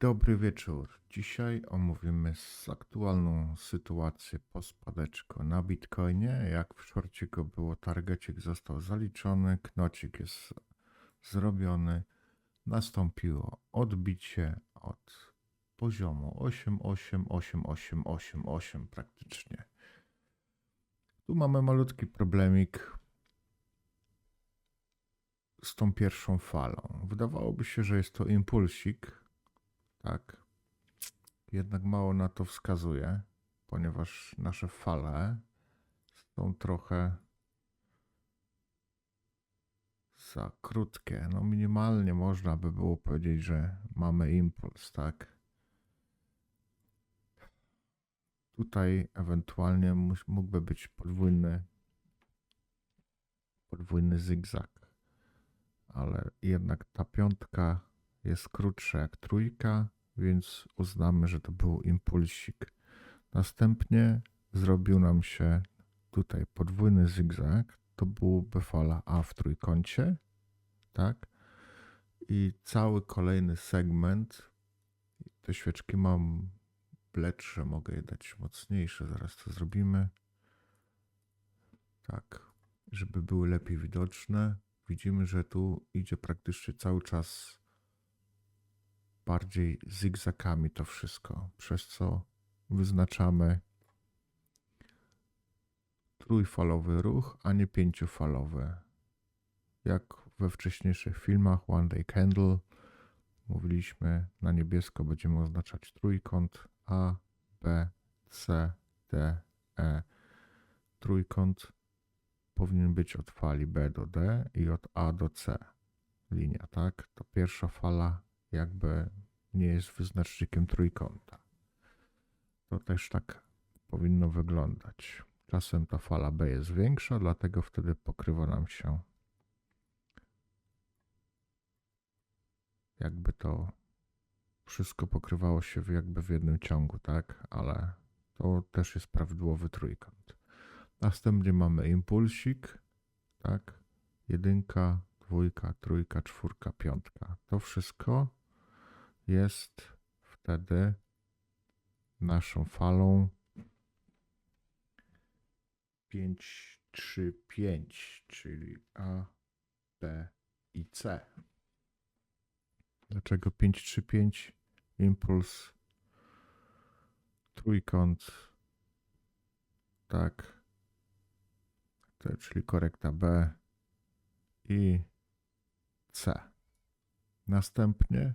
Dobry wieczór. Dzisiaj omówimy aktualną sytuację po spadeczku na Bitcoinie. Jak w szorciku było, targecik został zaliczony, knocik jest zrobiony. Nastąpiło odbicie od poziomu 88888 praktycznie. Tu mamy malutki problemik z tą pierwszą falą. Wydawałoby się, że jest to impulsik, tak. Jednak mało na to wskazuje, ponieważ nasze fale są trochę za krótkie. No minimalnie można by było powiedzieć, że mamy impuls, tak. Tutaj ewentualnie mógłby być podwójny podwójny zygzak, ale jednak ta piątka jest krótsza jak trójka, więc uznamy, że to był impulsik. Następnie zrobił nam się tutaj podwójny zygzak. To byłby fala A w trójkącie, tak? I cały kolejny segment. Te świeczki mam bledsze, mogę je dać mocniejsze. Zaraz to zrobimy. Tak, żeby były lepiej widoczne. Widzimy, że tu idzie praktycznie cały czas bardziej zygzakami to wszystko, przez co wyznaczamy trójfalowy ruch, a nie pięciofalowy. Jak we wcześniejszych filmach One Day Candle mówiliśmy, na niebiesko będziemy oznaczać trójkąt A, B, C, D, E. Trójkąt powinien być od fali B do D i od A do C. Linia, tak? To pierwsza fala jakby nie jest wyznacznikiem trójkąta. To też tak powinno wyglądać. Czasem ta fala B jest większa, dlatego wtedy pokrywa nam się jakby to wszystko pokrywało się jakby w jednym ciągu, tak? Ale to też jest prawidłowy trójkąt. Następnie mamy impulsik, tak? Jedynka, dwójka, trójka, czwórka, piątka. To wszystko jest wtedy naszą falą 5, 3, 5, czyli A, B i C. Dlaczego 5, 3, 5? Impuls, trójkąt, tak, to, czyli korekta B i C. Następnie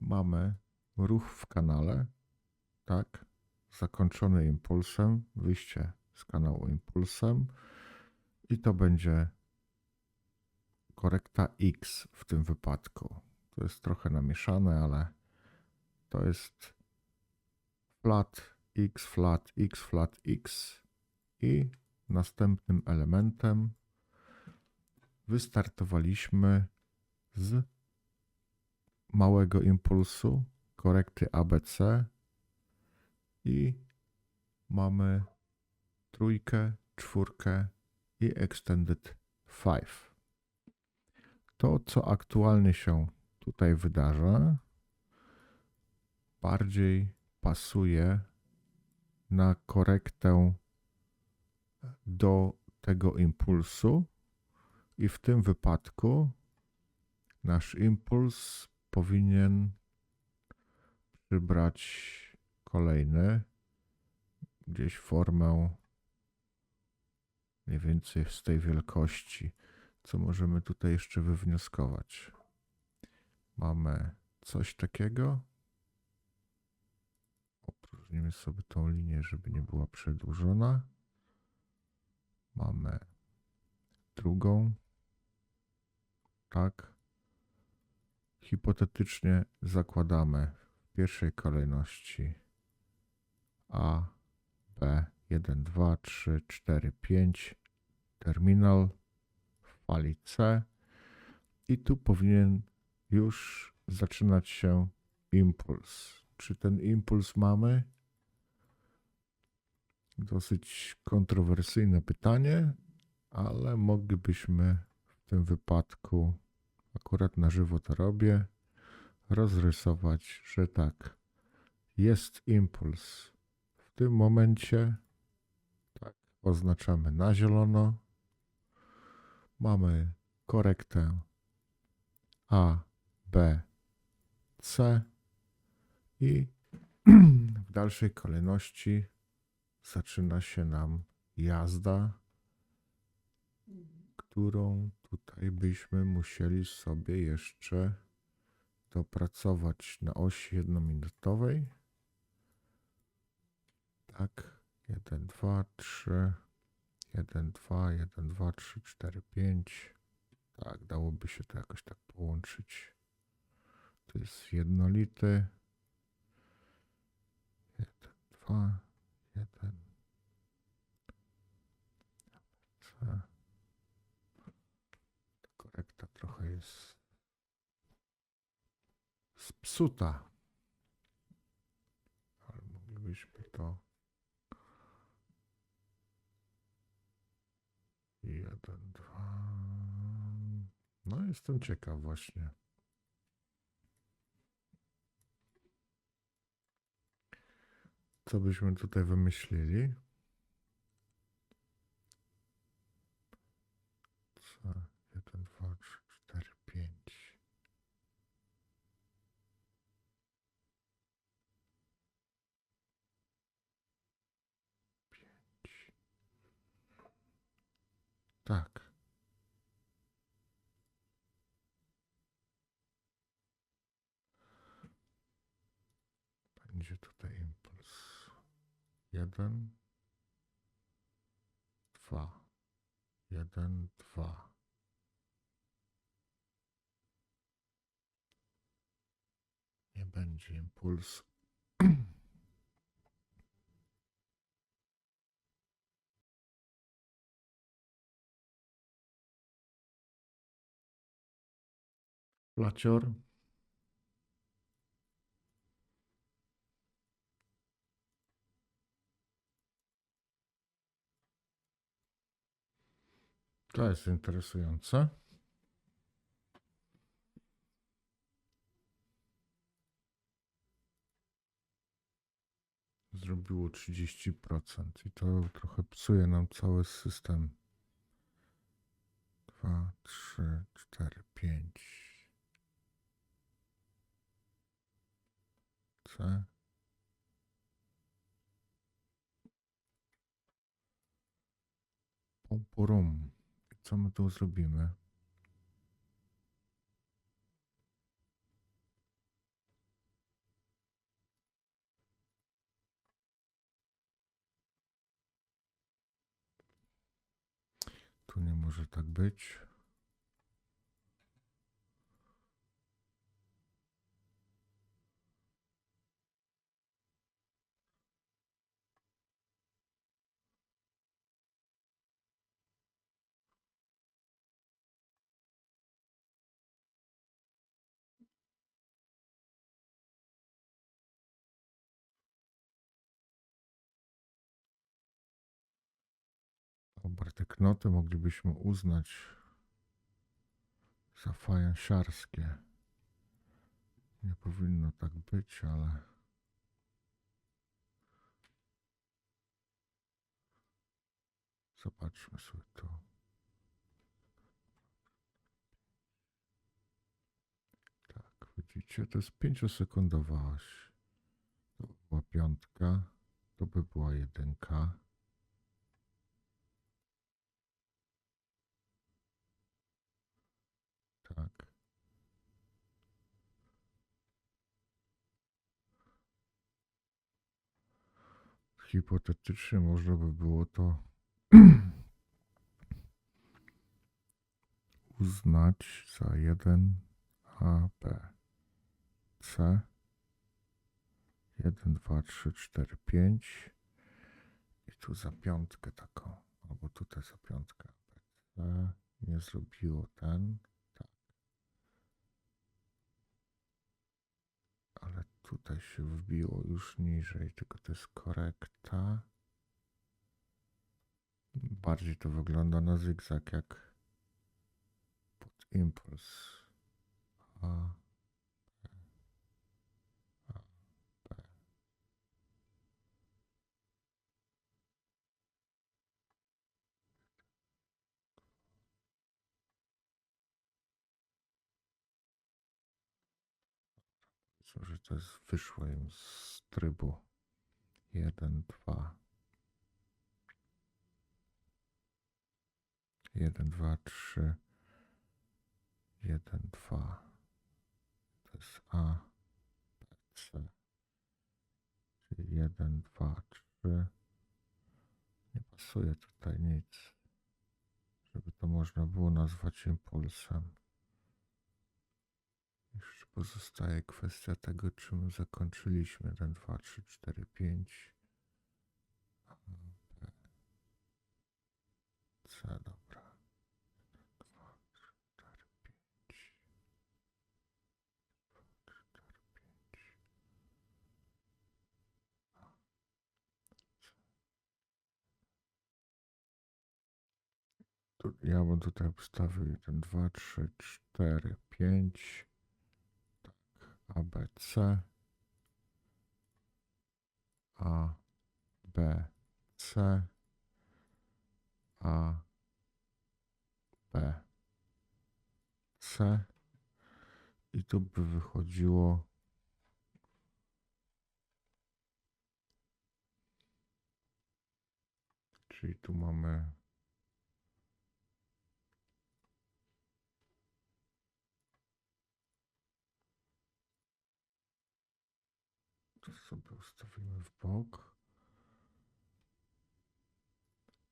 mamy ruch w kanale, tak, zakończony impulsem, wyjście z kanału impulsem i to będzie korekta X w tym wypadku. To jest trochę namieszane, ale to jest flat X, flat X, flat X i następnym elementem wystartowaliśmy z małego impulsu korekty ABC i mamy trójkę, czwórkę i extended five. To, co aktualnie się tutaj wydarza, bardziej pasuje na korektę do tego impulsu i w tym wypadku nasz impuls powinien przybrać kolejny gdzieś formę mniej więcej z tej wielkości. Co możemy tutaj jeszcze wywnioskować? Mamy coś takiego. Opróżnimy sobie tą linię, żeby nie była przedłużona. Mamy drugą. Tak. Hipotetycznie zakładamy w pierwszej kolejności A, B, 1, 2, 3, 4, 5, terminal w fali C i tu powinien już zaczynać się impuls. Czy ten impuls mamy? Dosyć kontrowersyjne pytanie, ale moglibyśmy w tym wypadku, akurat na żywo to robię, rozrysować, że tak, jest impuls. W tym momencie tak, oznaczamy na zielono. Mamy korektę A, B, C i w dalszej kolejności zaczyna się nam jazda, którą Tutaj byśmy musieli sobie jeszcze dopracować na osi jednominutowej. Tak, 1, 2, 3, 1, 2, 1, 2, 3, 4, 5. Tak, dałoby się to jakoś tak połączyć. To jest jednolity. 1, 2, 1, 2. trochę jest spsuta. Ale moglibyśmy to. Jeden, dwa. No, jestem ciekaw właśnie. Co byśmy tutaj wymyślili? Co? Jeden, dwa, trzy, cztery, pięć. Pięć. Tak. Będzie tutaj impuls. Jeden, dwa. Jeden, dwa. Nie będzie impulsu. Flacior. To jest interesujące. Zrobiło 30% i to trochę psuje nam cały system. 2, 3, 4, 5. C. Pum, purum. Co my tu zrobimy? Tu nie może tak być. Obrty knoty moglibyśmy uznać za fajansiarskie. Nie powinno tak być, ale zobaczmy sobie to. Tak, widzicie, to jest pięciosekundowa oś. To by była piątka, to by była jedynka. Tak. Hipotetycznie można by było to uznać za 1 A, B, C. 1, 2, 3, 4, 5. I tu za piątkę taką, albo tutaj za piątkę. C nie zrobiło ten. Ale tutaj się wbiło już niżej, tylko to jest korekta. Bardziej to wygląda na zygzak jak pod impuls. A, że to jest wyszło im z trybu. Jeden, dwa. Jeden, dwa, trzy. Jeden, dwa. To jest A, B, C. Czyli jeden, dwa, trzy. Nie pasuje tutaj nic. Żeby to można było nazwać impulsem. Pozostaje kwestia tego, czym zakończyliśmy ten 2, 3, 4, 5. A, B, C, dobra. 2, 3, 4, 5. 2, 3, 4, 5. Tu, ja bym tutaj obstawił ten 2, 3, 4, 5. Tak. A, B, C. A, B, C. A, B, C. I tu by wychodziło. Czyli tu mamy To sobie ustawimy w bok.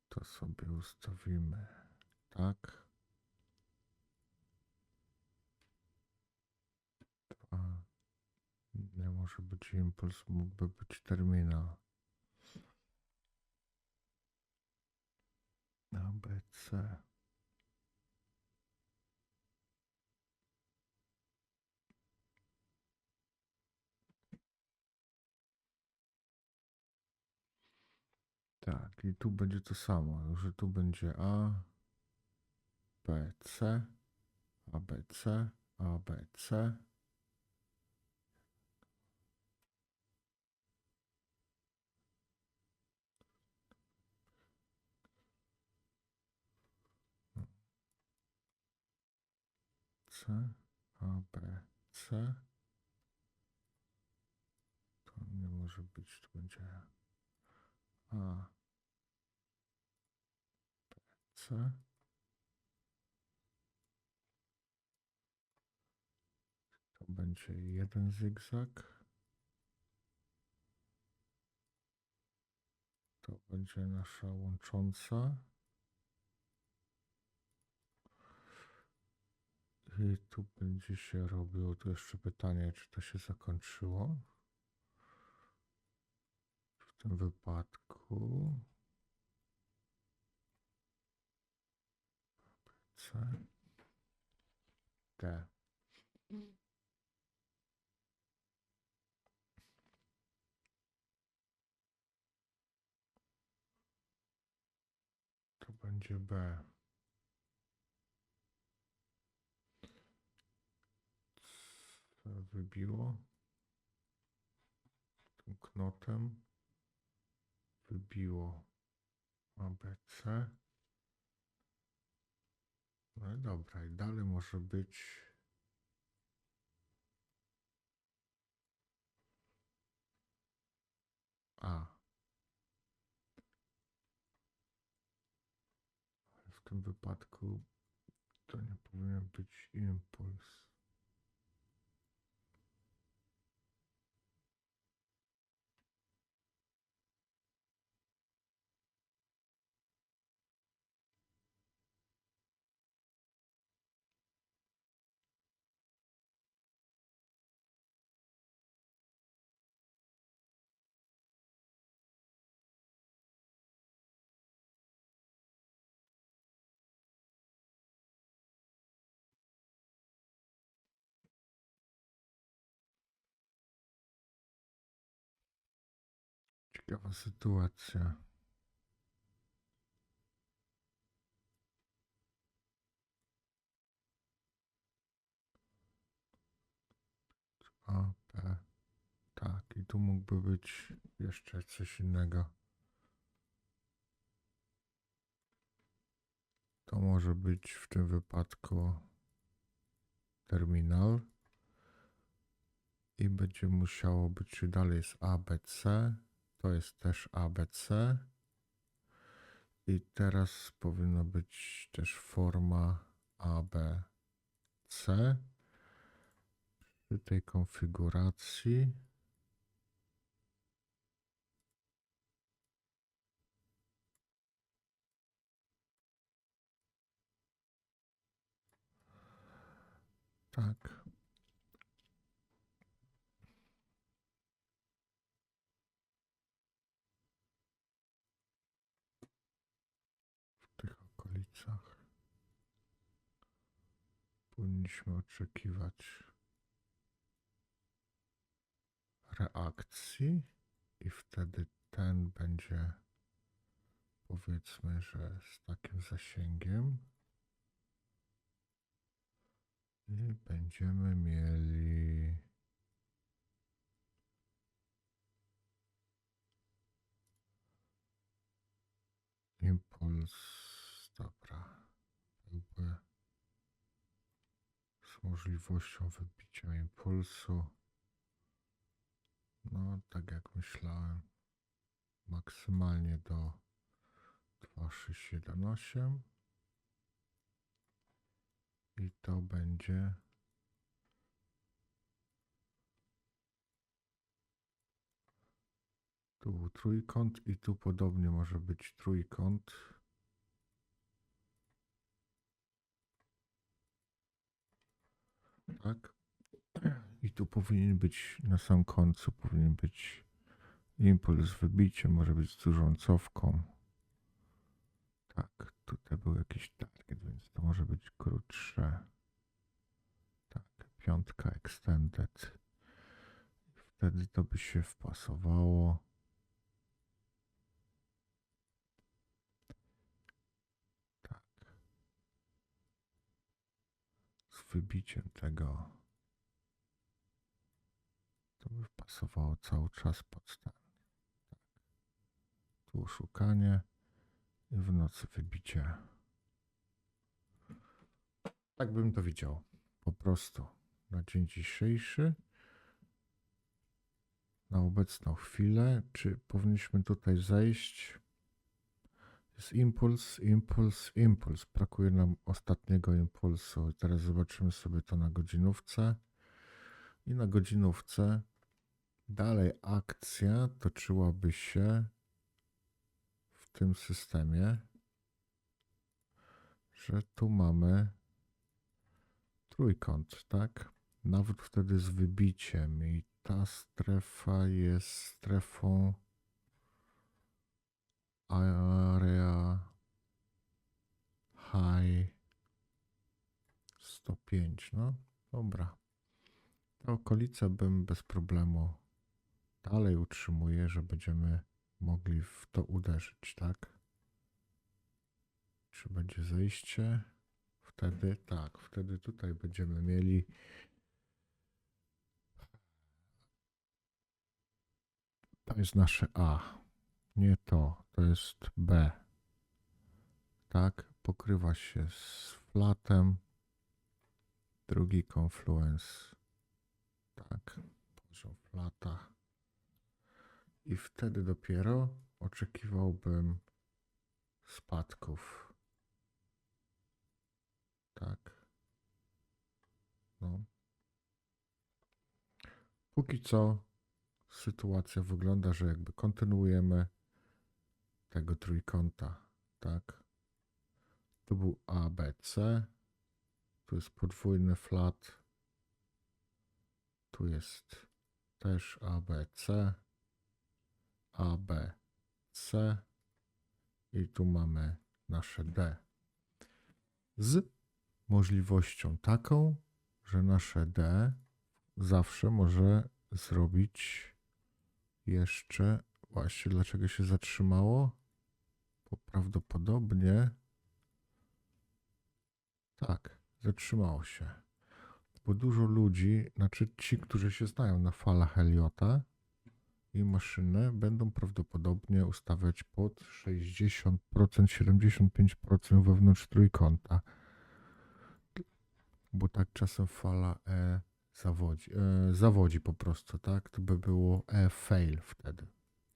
To sobie ustawimy tak. Dwa. Nie może być impuls, mógłby być terminal. A, Tak, i tu będzie to samo, że tu będzie A, B, C, A, B, C, A, B, C. C, A, B, C. To nie może być, to będzie A, To będzie jeden zygzak. To będzie nasza łącząca. I tu będzie się robiło, tu jeszcze pytanie, czy to się zakończyło. W tym wypadku. C. D. To będzie B. C wybiło. Tym knotem. Wybiło ABC. No dobra, i dalej może być A. W tym wypadku to nie powinien być impuls. Ciekawa sytuacja. A, P. Tak, i tu mógłby być jeszcze coś innego. To może być w tym wypadku terminal. I będzie musiało być, dalej jest ABC. To jest też ABC. I teraz powinno być też forma ABC. Przy tej konfiguracji. Tak. Powinniśmy oczekiwać reakcji i wtedy ten będzie powiedzmy, że z takim zasięgiem. I będziemy mieli impuls, dobra, byłby z możliwością wybicia impulsu. No, tak jak myślałem, maksymalnie do 2618 i to będzie tu trójkąt i tu podobnie może być trójkąt. Tak. I tu powinien być na sam końcu powinien być impuls wybicie, może być z dużą cofką. Tak, tutaj był jakiś target, więc to może być krótsze. Tak, piątka extended. Wtedy to by się wpasowało. Wybiciem tego to by wpasowało cały czas pod ten. Tak. Tu szukanie i w nocy wybicie. Tak bym to widział. Po prostu na dzień dzisiejszy, na obecną chwilę, czy powinniśmy tutaj zejść? Jest impuls, impuls, impuls. Brakuje nam ostatniego impulsu. Teraz zobaczymy sobie to na godzinówce. I na godzinówce dalej akcja toczyłaby się w tym systemie, że tu mamy trójkąt, tak? Nawet wtedy z wybiciem i ta strefa jest strefą area high 105, no dobra. Ta okolica bym bez problemu dalej utrzymuję, że będziemy mogli w to uderzyć, tak? Czy będzie zejście? Wtedy tak, wtedy tutaj będziemy mieli to jest nasze A. Nie to, to jest B. Tak, pokrywa się z flatem. Drugi confluence. Tak, poziom flata. I wtedy dopiero oczekiwałbym spadków. Tak. No. Póki co sytuacja wygląda, że jakby kontynuujemy tego trójkąta, tak? Tu był ABC, tu jest podwójny flat, tu jest też ABC, ABC i tu mamy nasze D. Z możliwością taką, że nasze D zawsze może zrobić jeszcze. Właśnie dlaczego się zatrzymało? Bo prawdopodobnie. Tak, zatrzymało się. Bo dużo ludzi, znaczy ci, którzy się znają na falach Heliota i maszyny, będą prawdopodobnie ustawiać pod 60%, 75% wewnątrz trójkąta. Bo tak czasem fala E zawodzi, e, zawodzi po prostu, tak? To by było e, fail wtedy.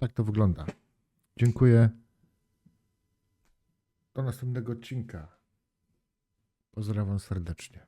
Tak to wygląda. Dziękuję. Do następnego odcinka. Pozdrawiam serdecznie.